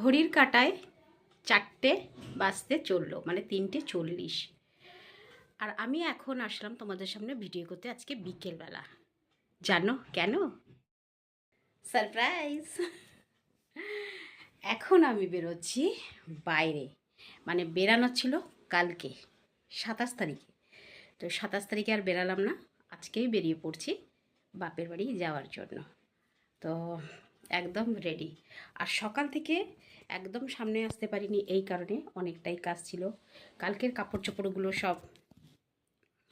ঘড়ির কাটায় চারটে বাজতে চলল মানে তিনটে চল্লিশ। আর আমি এখন আসলাম তোমাদের সামনে ভিডিও করতে আজকে বিকেলবেলা। জানো? কেন? সারপ্রাইজ! এখন আমি বেরোচ্ছি বাইরে। মানে বেরানো ছিল কালকে, সাতাশ তারিখে। তো সাতাশ তারিখে আর বেরালাম না, আজকেই বেরিয়ে পড়ছি বাপের বাড়ি যাওয়ার জন্য। তো একদম রেডি আর সকাল থেকে একদম সামনে আসতে পারিনি এই কারণে অনেকটাই কাজ ছিল। কালকের কাপড় চোপড়গুলো সব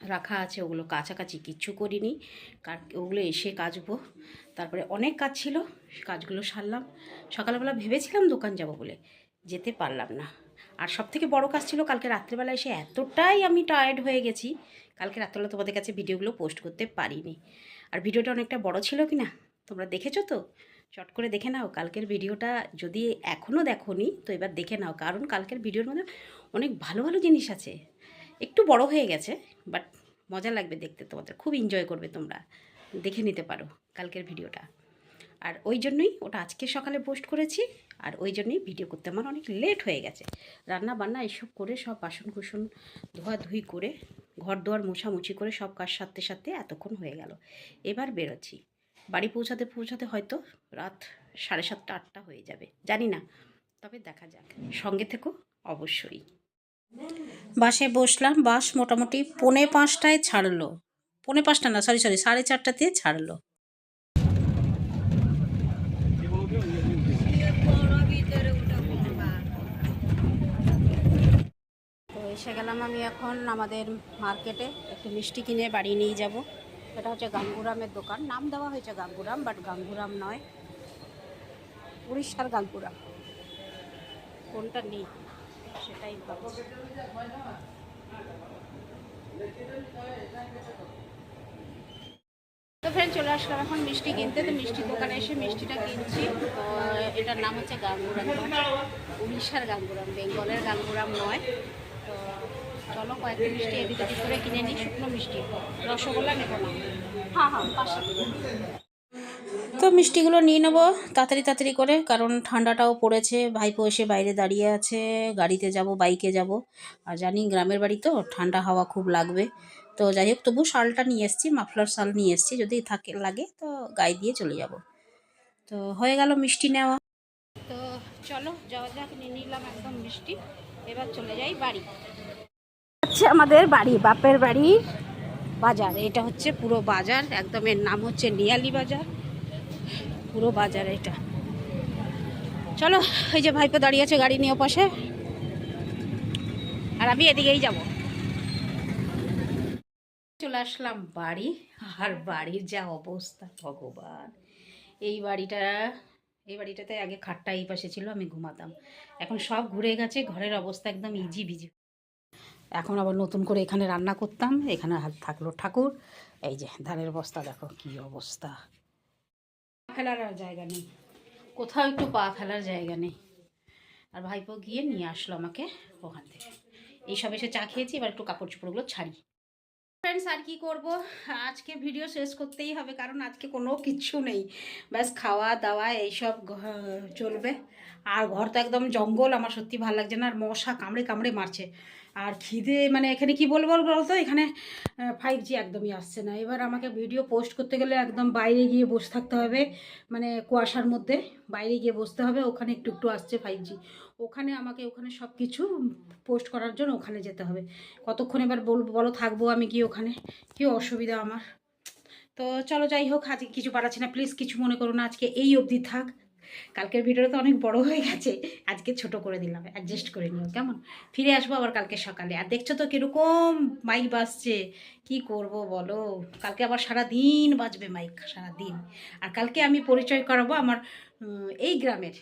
রাখা আছে, ওগুলো কাছাকাছি কিচ্ছু করিনি। কার ওগুলো এসে কাচবো। তারপরে অনেক কাজ ছিল, কাজগুলো সারলাম। সকালবেলা ভেবেছিলাম দোকান যাব বলে, যেতে পারলাম না। আর সব থেকে বড়ো কাজ ছিল কালকে রাত্রেবেলা এসে এতটাই আমি টায়ার্ড হয়ে গেছি, কালকে রাত্রেবেলা তোমাদের কাছে ভিডিওগুলো পোস্ট করতে পারিনি। আর ভিডিওটা অনেকটা বড় ছিল কি না তোমরা দেখেছ তো? চট করে দেখে নাও, কালকের ভিডিওটা যদি এখনও দেখোনি, তো এবার দেখে নাও, কারণ কালকের ভিডিওর মধ্যে অনেক ভালো ভালো জিনিস আছে। একটু বড় হয়ে গেছে বাট মজা লাগবে দেখতে তোমাদের, খুব এনজয় করবে তোমরা, দেখে নিতে পারো কালকের ভিডিওটা। আর ওই জন্যই ওটা আজকে সকালে পোস্ট করেছি, আর ওই জন্যই ভিডিও করতে আমার অনেক লেট হয়ে গেছে। রান্না বান্না এসব করে সব বাসন কুসন ধোয়াধুয়ি করে ঘর দুয়ার মোছামুছি করে সব কাজ সারতে সারতে এতক্ষণ হয়ে গেল। এবার বেরোচ্ছি। বাড়ি পৌঁছাতে পৌঁছাতে হয়তো রাত সাড়ে সাতটা, আটটা হয়ে যাবে। জানি না, তবে দেখা যাক। সঙ্গে থেকো, অবশ্যই। বাসে বসলাম, বাস মোটামুটি পৌনে পাঁচটায় ছাড়লো। পৌনে পাঁচটা না সরি সরি সাড়ে চারটাতে ছাড়লো। তো এসে গেলাম আমি এখন আমাদের মার্কেটে, একটু মিষ্টি কিনে বাড়ি নিয়ে যাব। এটা হচ্ছে গাঙ্গুরামের দোকান। নাম দেওয়া হয়েছে গাঙ্গুরাম বাট গাঙ্গুরাম নয়। উড়িষ্যার গাঙ্গুরাম। কোনটা নেই? সেটাই তো চলে আসলাম এখন মিষ্টি কিনতে। তো মিষ্টির দোকানে এসে মিষ্টিটা কিনছি। তো, এটার নাম হচ্ছে গাঙ্গুরাম উড়িষ্যার গাঙ্গুরাম, বেঙ্গলের গাঙ্গুরাম নয়। তো চলো কয়েকটা মিষ্টি এদিক করে কিনে নিই শুকনো মিষ্টি। রসগোল্লা নেব না। হ্যাঁ হ্যাঁ তো মিষ্টিগুলো নিয়ে নেব তাড়াতাড়ি তাড়াতাড়ি করে কারণ ঠান্ডাটাও পড়েছে ভাইপো এসে বাইরে দাঁড়িয়ে আছে গাড়িতে যাব বাইকে যাব। আর জানি গ্রামের বাড়ি তো ঠান্ডা হাওয়া খুব লাগবে। তো যাই হোক তবু শালটা নিয়ে এসেছি মাফলার শাল নিয়ে এসেছি যদি থাকে লাগে তো গায়ে দিয়ে চলে যাব। তো হয়ে গেল মিষ্টি নেওয়া। তো চলো যাওয়া যাক নিয়ে নিলাম একদম মিষ্টি। এবার চলে যাই বাড়ি। হচ্ছে আমাদের বাড়ি, বাপের বাড়ির বাজার। এটা হচ্ছে পুরো বাজার, একদম এর নাম হচ্ছে নিয়ালি বাজার। পুরো বাজার এটা। চলো, এই যে ভাইপো দাঁড়িয়ে আছে গাড়ি নিয়ে পাশে আর আমি এদিকেই যাব। চলে আসলাম বাড়ি, আর বাড়ির যা অবস্থা, ভগবান। এই বাড়িটা, এই বাড়িটাতে আগে খাটটা এই পাশে ছিল, আমি ঘুমাতাম। এখন সব ঘুরে গেছে, ঘরের অবস্থা একদম ইজি বিজি এখন আবার নতুন করে এখানে রান্না করতাম, এখানে থাকল ঠাকুর। এই যে, ধানের বস্তা, দেখো কি অবস্থা। ফেলার আর জায়গা নেই। কোথাও একটু পা ফেলার জায়গা নেই। আর ভাইপো গিয়ে নিয়ে আসলো আমাকে ওখান থেকে। এইসব এসে চা খেয়েছি, এবার একটু কাপড় চোপড়গুলো ছাড়ি। ফ্রেন্ডস আর কি করব? আজকে ভিডিও শেষ করতেই হবে, কারণ আজকে কোনো কিচ্ছু নেই। ব্যাস, খাওয়া দাওয়া, এইসব চলবে। আর ঘর তো একদম জঙ্গল, আমার সত্যি ভালো লাগছে না। আর মশা কামড়ে কামড়ে মারছে। আর খিদে মানে এখানে কি বলব বলতো? এখানে ফাইভ জি একদমই আসছে না। এবার আমাকে ভিডিও পোস্ট করতে গেলে একদম বাইরে গিয়ে বসে থাকতে হবে মানে কুয়াশার মধ্যে। বাইরে গিয়ে বসতে হবে, ওখানে একটু একটু আসছে ফাইভ জি ওখানে আমাকে, ওখানে সব কিছু পোস্ট করার জন্য ওখানে যেতে হবে। কতক্ষণ এবার বলব বলো থাকব আমি কি ওখানে? কি অসুবিধা আমার? তো চলো যাই হোক, আজকে কিছু পারাচ্ছি না। প্লিজ কিছু মনে করো না, আজকে এই অবধি থাক। কালকের ভিডিওটা তো অনেক বড় হয়ে গেছে। আজকে ছোট করে দিলাম অ্যাডজাস্ট করে নিও, কেমন? ফিরে আসব আবার কালকে সকালে। আর দেখছ তো কীরকম মাইক বাজছে? কি করব বলো? কালকে আবার সারা দিন বাজবে মাইক সারা দিন আর কালকে আমি পরিচয় করাবো আমার এই গ্রামের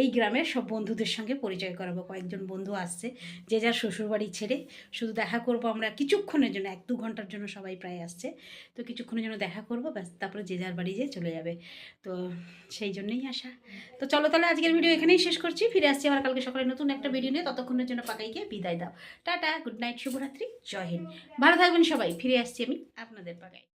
এই গ্রামের সব বন্ধুদের সঙ্গে পরিচয় করাবো। কয়েকজন বন্ধু আসছে, যে যার শ্বশুরবাড়ি ছেড়ে শুধু দেখা করব আমরা কিছুক্ষণের জন্য, এক দু ঘণ্টার জন্য সবাই প্রায় আসছে। তো কিছুক্ষণের জন্য দেখা করব, ব্যাস, তারপরে যে যার বাড়ি যেয়ে চলে যাবে। তো সেই জন্যই আসা। তো চলো তাহলে আজকের ভিডিও এখানেই শেষ করছি। ফিরে আসছি আবার কালকে সকালে নতুন একটা ভিডিও নিয়ে। ততক্ষণের জন্য পাকাই গিয়ে বিদায় দাও। টাটা, গুড নাইট, শুভরাত্রি, জয় হিন্দ। ভালো থাকবেন সবাই। ফিরে আসছি আমি আপনাদের পাকাই